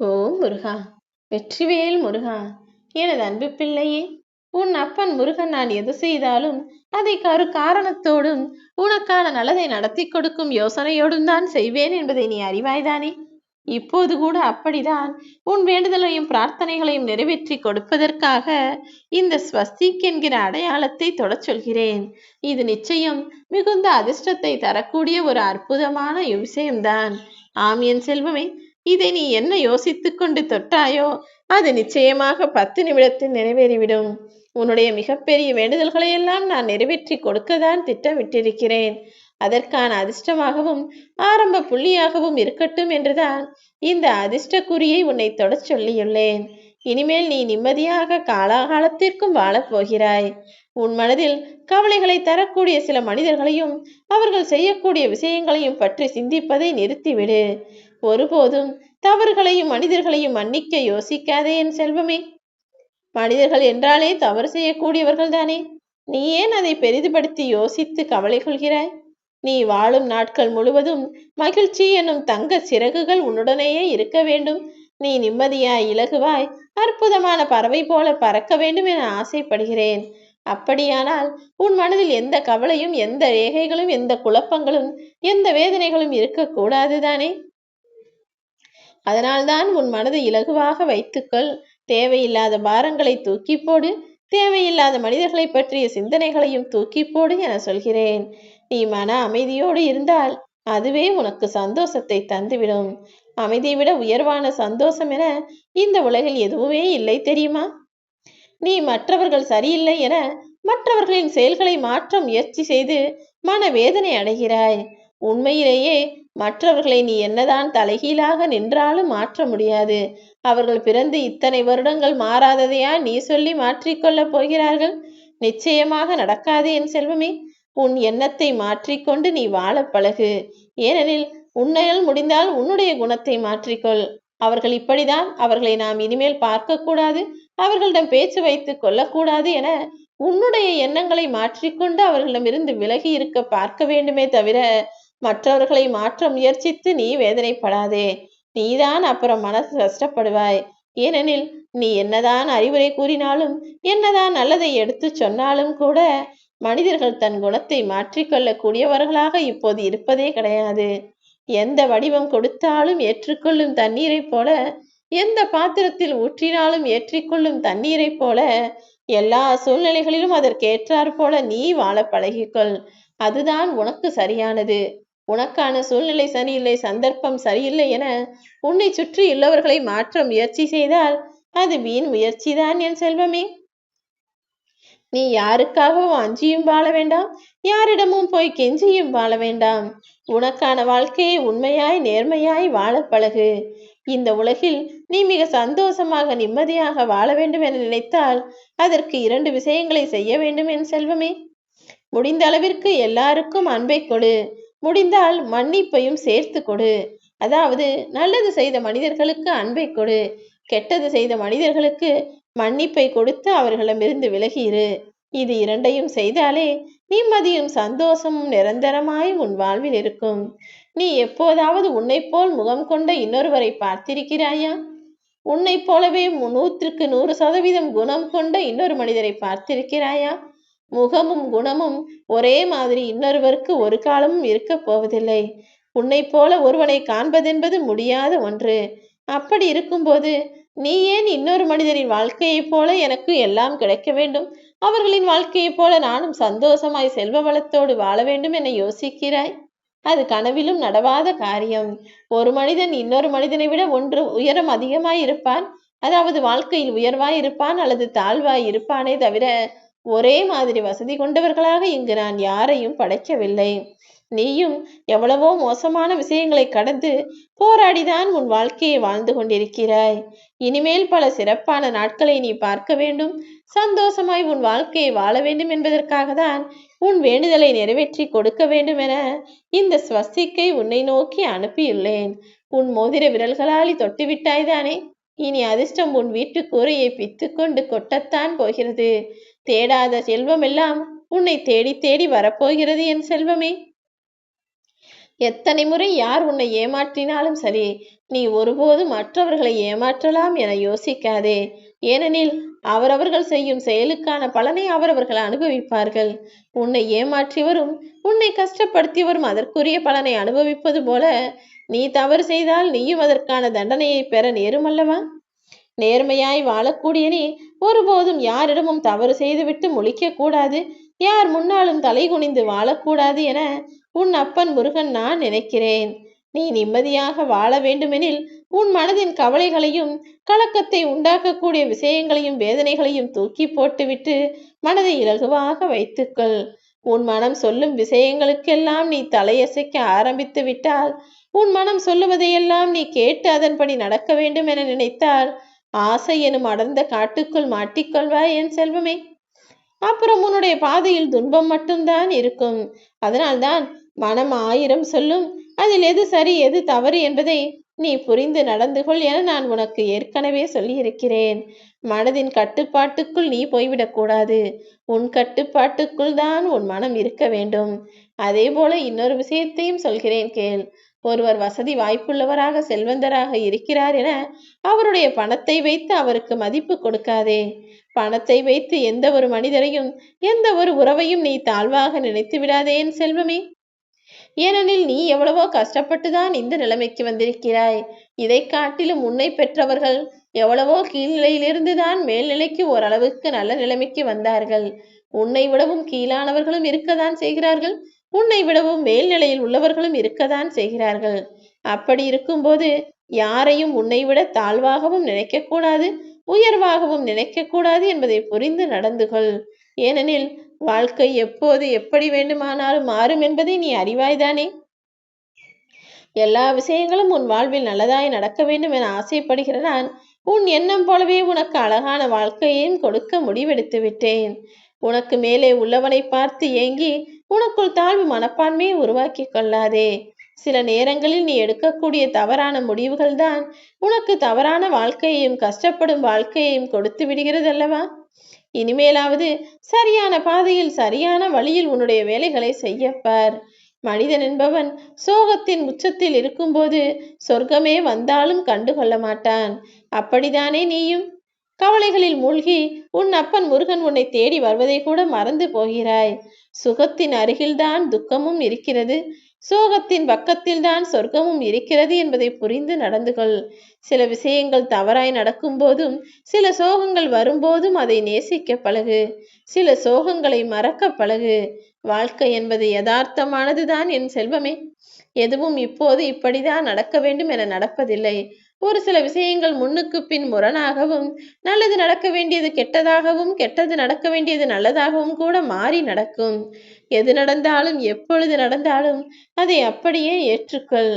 ஓ முருகா. வெற்றிவேல் முருகா. எனது அன்பு பிள்ளையே உன் அப்பன் முருகன் நான் எது செய்தாலும் அதை கரு காரணத்தோடும் உனக்கான நல்லதை நடத்தி கொடுக்கும் யோசனையோடும் தான் செய்வேன் என்பதை நீ அறிவாய்தானே? இப்போது கூட அப்படிதான். உன் வேண்டுதலையும் பிரார்த்தனைகளையும் நிறைவேற்றி கொடுப்பதற்காக இந்த ஸ்வஸ்திக் என்கிற அடையாளத்தை தொடச் சொல்கிறேன். இது நிச்சயம் மிகுந்த அதிர்ஷ்டத்தை தரக்கூடிய ஒரு அற்புதமான விஷயம்தான் ஆம் என் செல்வமே இதை நீ என்ன யோசித்துக் கொண்டு தொட்டாயோ அது நிச்சயமாக பத்து நிமிடத்தில் நிறைவேறிவிடும். உன்னுடைய மிகப்பெரிய வேண்டுதல்களை எல்லாம் நான் நிறைவேற்றி கொடுக்கதான் திட்டமிட்டிருக்கிறேன். அதற்கான அதிர்ஷ்டமாகவும் ஆரம்ப புள்ளியாகவும் இருக்கட்டும் என்றுதான் இந்த அதிர்ஷ்டக்குறியை உன்னை தொடச் சொல்லியுள்ளேன். இனிமேல் நீ நிம்மதியாக காலாகாலத்திற்கும் வாழப்போகிறாய். உன் மனதில் கவலைகளை தரக்கூடிய சில மனிதர்களையும் அவர்கள் செய்யக்கூடிய விஷயங்களையும் பற்றி சிந்திப்பதை நிறுத்திவிடு. ஒருபோதும் தவறுகளையும் மனிதர்களையும் மன்னிக்க யோசிக்காதே என் செல்வமே. மனிதர்கள் என்றாலே தவறு செய்யக்கூடியவர்கள் தானே நீ ஏன் அதை பெரிதுபடுத்தி யோசித்து கவலை கொள்கிறாய் நீ வாழும் நாட்கள் முழுவதும் மகிழ்ச்சி என்னும் தங்க சிறகுகள் உன்னுடனேயே இருக்க வேண்டும். நீ நிம்மதியாய் இலகுவாய் அற்புதமான பறவை போல பறக்க வேண்டும் என ஆசைப்படுகிறேன். அப்படியானால் உன் மனதில் எந்த கவலையும் எந்த ரேகைகளும் எந்த குழப்பங்களும் எந்த வேதனைகளும் இருக்கக்கூடாது தானே அதனால்தான் உன் மனதை இலகுவாக வைத்துக்கொள். தேவையில்லாத பாரங்களை தூக்கி போடு. தேவையில்லாத மனிதர்களை பற்றிய சிந்தனைகளையும் தூக்கி போடு என சொல்கிறேன். நீ மன அமைதியோடு இருந்தால் அதுவே உனக்கு சந்தோஷத்தை தந்துவிடும். அமைதியை விட உயர்வான சந்தோஷம் என இந்த உலகில் எதுவுமே இல்லை தெரியுமா? நீ மற்றவர்கள் சரியில்லை என மற்றவர்களின் செயல்களை மாற்ற முயற்சி செய்து மன வேதனை அடைகிறாய். உண்மையிலேயே மற்றவர்களை நீ என்னதான் தலைகீழாக நின்றாலும் மாற்ற முடியாது. அவர்கள் பிறந்து இத்தனை வருடங்கள் மாறாததையா நீ சொல்லி மாற்றிக்கொள்ளப் போகிறார்கள்? நிச்சயமாக நடக்காது என் செல்வமே. உன் எண்ணத்தை மாற்றிக்கொண்டு நீ வாழ பழகு. ஏனெனில் உன்னையால் முடிந்தால் உன்னுடைய குணத்தை மாற்றிக்கொள் அவர்கள் இப்படிதான் அவர்களை நாம் இனிமேல் பார்க்கக்கூடாது அவர்களிடம் பேச்சு வைத்து கொள்ளக்கூடாது என உன்னுடைய எண்ணங்களை மாற்றிக்கொண்டு அவர்களிடமிருந்து விலகி இருக்க பார்க்க வேண்டுமே தவிர மற்றவர்களை மாற்ற முயற்சித்து நீ வேதனைப்படாதே. நீதான் அப்புறம் மனசு கஷ்டப்படுவாய். ஏனெனில் நீ என்னதான் அறிவுரை கூறினாலும் என்னதான் நல்லதை எடுத்து சொன்னாலும் கூட மனிதர்கள் தன் குணத்தை மாற்றிக்கொள்ளக்கூடியவர்களாக இப்போது இருப்பதே கிடையாது. எந்த வடிவம் கொடுத்தாலும் ஏற்றுக்கொள்ளும் தண்ணீரைப் போல எந்த பாத்திரத்தில் ஊற்றினாலும் ஏற்றிக்கொள்ளும் தண்ணீரைப் போல எல்லா சூழ்நிலைகளிலும் அதற்கேற்றாற் போல நீ வாழ பழகிக்கொள். அதுதான் உனக்கு சரியானது. உனக்கான சூழ்நிலை சரியில்லை சந்தர்ப்பம் சரியில்லை என உன்னை சுற்றி உள்ளவர்களை மாற்ற முயற்சி செய்தால் அது வீண் முயற்சிதான் என் செல்வமே. நீ யாருக்காகவும் அஞ்சியும் வாழ வேண்டாம் யாரிடமும் போய் கெஞ்சியும் வாழ வேண்டாம். உனக்கான வாழ்க்கையை உண்மையாய் நேர்மையாய் வாழ பழகு. இந்த உலகில் நீ மிக சந்தோஷமாக நிம்மதியாக வாழ வேண்டும் என நினைத்தால் அதற்கு இரண்டு விஷயங்களை செய்ய வேண்டும் என் செல்வமே. முடிந்த அளவிற்கு எல்லாருக்கும் அன்பை கொடு. முடிந்தால் மன்னிப்பையும் சேர்த்து கொடு. அதாவது நல்லது செய்த மனிதர்களுக்கு அன்பை கொடு. கெட்டது செய்த மனிதர்களுக்கு மன்னிப்பை கொடுத்து அவர்களிடமிருந்து விலகியிரு. இது இரண்டையும் செய்தாலே நிம்மதியும் சந்தோஷமும் நிரந்தரமாய் உன் வாழ்வில் இருக்கும். நீ எப்போதாவது உன்னை போல் முகம் கொண்ட இன்னொருவரை பார்த்திருக்கிறாயா? உன்னை போலவே நூற்றுக்கு நூறு சதவீதம் குணம் கொண்ட இன்னொரு மனிதரை பார்த்திருக்கிறாயா? முகமும் குணமும் ஒரே மாதிரி இன்னொருவருக்கு ஒரு காலமும் இருக்கப் போவதில்லை. உன்னை போல ஒருவனை காண்பதென்பது முடியாத ஒன்று. அப்படி இருக்கும்போது நீ ஏன் இன்னொரு மனிதரின் வாழ்க்கையைப் போல எனக்கு எல்லாம் கிடைக்க வேண்டும்? அவர்களின் வாழ்க்கையைப் போல நானும் சந்தோஷமாய் செல்வ வளத்தோடு வாழ வேண்டும் என யோசிக்கிறாய்? அது கனவிலும் நடவாத காரியம். ஒரு மனிதன் இன்னொரு மனிதனை விட ஒன்று உயரம் அதிகமாய் இருப்பான். அதாவது வாழ்க்கையில் உயர்வாய் இருப்பான் அல்லது தாழ்வாய் இருப்பானே தவிர ஒரே மாதிரி வசதி கொண்டவர்களாக இங்கு நான் யாரையும் படைக்கவில்லை. நீயும் எவ்வளவோ மோசமான விஷயங்களை கடந்து போராடிதான் உன் வாழ்க்கையை வாழ்ந்து கொண்டிருக்கிறாய். இனிமேல் பல சிறப்பான நாட்களை நீ பார்க்க வேண்டும். சந்தோஷமாய் உன் வாழ்க்கையை வாழ வேண்டும் என்பதற்காக தான் உன் வேண்டுதலை நிறைவேற்றி கொடுக்க வேண்டும் என இந்த ஸ்வஸ்திக்கை உன்னை நோக்கி அனுப்பியுள்ளேன். உன் மோதிர விரல்களாலி தொட்டுவிட்டாய்தானே இனி அதிர்ஷ்டம் உன் வீட்டு கூரையை பித்துக்கொண்டு கொட்டத்தான் போகிறது. தேடாத செல்வமெல்லாம் உன்னை தேடி தேடி வரப்போகிறது என் செல்வமே. எத்தனை முறை யார் உன்னை ஏமாற்றினாலும் சரி நீ ஒருபோதும் மற்றவர்களை ஏமாற்றலாம் என யோசிக்காதே. ஏனெனில் அவரவர்கள் செய்யும் செயலுக்கான பலனை அவரவர்கள் அனுபவிப்பார்கள். உன்னை ஏமாற்றியவரும் உன்னை கஷ்டப்படுத்தியவரும் அதற்குரிய பலனை அனுபவிப்பது போல நீ தவறு செய்தால் நீயும் அதற்கான தண்டனையை பெற நேருமல்லவா? நேர்மையாய் வாழக்கூடிய நீ ஒருபோதும் யாரிடமும் தவறு செய்துவிட்டு முழிக்க கூடாது. யார் முன்னாலும் தலை குனிந்து வாழக்கூடாது என உன் அப்பன் முருகன் நான் நினைக்கிறேன். நீ நிம்மதியாக வாழ வேண்டுமெனில் உன் மனதின் கவலைகளையும் கலக்கத்தை உண்டாக்கக்கூடிய விஷயங்களையும் வேதனைகளையும் தூக்கி போட்டுவிட்டு மனதை இலகுவாக வைத்துக்கொள். உன் மனம் சொல்லும் விஷயங்களுக்கெல்லாம் நீ தலையசைக்க ஆரம்பித்து விட்டால் உன் மனம் சொல்லுவதையெல்லாம் நீ கேட்டு அதன்படி நடக்க வேண்டும் என நினைத்தால் ஆசை எனும் அடர்ந்த காட்டுக்குள் மாட்டிக்கொள்வாய் என் செல்வமே. அப்புறம் உன்னுடைய பாதையில் துன்பம் மட்டும்தான் இருக்கும். அதனால்தான் மனம் ஆயிரம் சொல்லும். அதில் எது சரி எது தவறு என்பதை நீ புரிந்து நடந்து கொள் என நான் உனக்கு ஏற்கனவே சொல்லியிருக்கிறேன். மனதின் கட்டுப்பாட்டுக்குள் நீ போய்விடக்கூடாது உன் கட்டுப்பாட்டுக்குள் தான் உன் மனம் இருக்க வேண்டும். அதே போல இன்னொரு விஷயத்தையும் சொல்கிறேன் கேள். ஒருவர் வசதி வாய்ப்புள்ளவராக செல்வந்தராக இருக்கிறார் என அவருடைய பணத்தை வைத்து அவருக்கு மதிப்பு கொடுக்காதே. பணத்தை வைத்து எந்த ஒரு மனிதரையும் எந்த ஒரு உறவையும் நீ தாழ்வாக நினைத்து விடாதேன் செல்வமே. ஏனெனில் நீ எவ்வளவோ கஷ்டப்பட்டுதான் இந்த நிலைமைக்கு வந்திருக்கிறாய். இதை காட்டிலும் உன்னை பெற்றவர்கள் எவ்வளவோ கீழ்நிலையிலிருந்து தான் மேல்நிலைக்கு ஓரளவுக்கு நல்ல நிலைமைக்கு வந்தார்கள். உன்னை விடவும் கீழானவர்களும் இருக்கத்தான் செய்கிறார்கள். உன்னை விடவும் மேல்நிலையில் உள்ளவர்களும் இருக்கத்தான் செய்கிறார்கள். அப்படி இருக்கும்போது யாரையும் உன்னை விட தாழ்வாகவும் நினைக்கக்கூடாது உயர்வாகவும் நினைக்கக்கூடாது என்பதை புரிந்து நடந்து கொள் ஏனெனில் வாழ்க்கை எப்போது எப்படி வேண்டுமானாலும் மாறும் என்பதை நீ அறிவாய்தானே? எல்லா விஷயங்களும் உன் வாழ்வில் நல்லதாய் நடக்க வேண்டும் என ஆசைப்படுகிற நான் உன் எண்ணம் போலவே உனக்கு அழகான வாழ்க்கையையும் கொடுக்க முடிவெடுத்து விட்டேன். உனக்கு மேலே உள்ளவனை பார்த்து ஏங்கி உனக்குள் தாழ்வு மனப்பான்மையை உருவாக்கி கொள்ளாதே. சில நேரங்களில் நீ எடுக்கக்கூடிய தவறான முடிவுகள் தான் உனக்கு தவறான வாழ்க்கையையும் கஷ்டப்படும் வாழ்க்கையையும் கொடுத்து விடுகிறது அல்லவா இனிமேலாவது சரியான பாதையில் சரியான வழியில் உன்னுடைய வேலைகளை செய்யப்பார் மனிதன் என்பவன் சோகத்தின் உச்சத்தில் இருக்கும்போது சொர்க்கமே வந்தாலும் கண்டுகொள்ள மாட்டான். அப்படித்தானே நீயும்? கவலைகளில் மூழ்கி உன் அப்பன் முருகன் உன்னை தேடி வருவதை கூட மறந்து போகிறாய். சுகத்தின் அருகில்தான் துக்கமும் இருக்கிறது. சோகத்தின் பக்கத்தில்தான் சொர்க்கமும் இருக்கிறது என்பதை புரிந்து நடந்து கொள். சில விஷயங்கள் தவறாய் நடக்கும் போதும் சில சோகங்கள் வரும்போதும் அதை நேசிக்க பழகு. சில சோகங்களை மறக்க பழகு. வாழ்க்கை என்பது யதார்த்தமானதுதான் என் செல்வமே. எதுவும் இப்போது இப்படிதான் நடக்க வேண்டும் என நடப்பதில்லை. ஒரு சில விஷயங்கள் முன்னுக்கு பின் முரணாகவும் நல்லது நடக்க வேண்டியது கெட்டதாகவும் கெட்டது நடக்க வேண்டியது நல்லதாகவும் கூட மாறி நடக்கும். எது நடந்தாலும் எப்பொழுது நடந்தாலும் அதை அப்படியே ஏற்றுக்கொள்.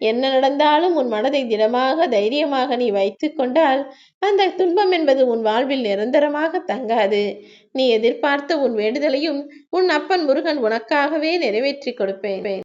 என்ன நடந்தாலும் உன் மனதை திடமாக தைரியமாக நீ வைத்து கொண்டால் அந்த துன்பம் என்பது உன் வாழ்வில் நிரந்தரமாக தங்காது. நீ எதிர்பார்த்த உன் வேண்டுதலையும் உன் அப்பன் முருகன் உனக்காகவே நிறைவேற்றி கொடுப்பேன்.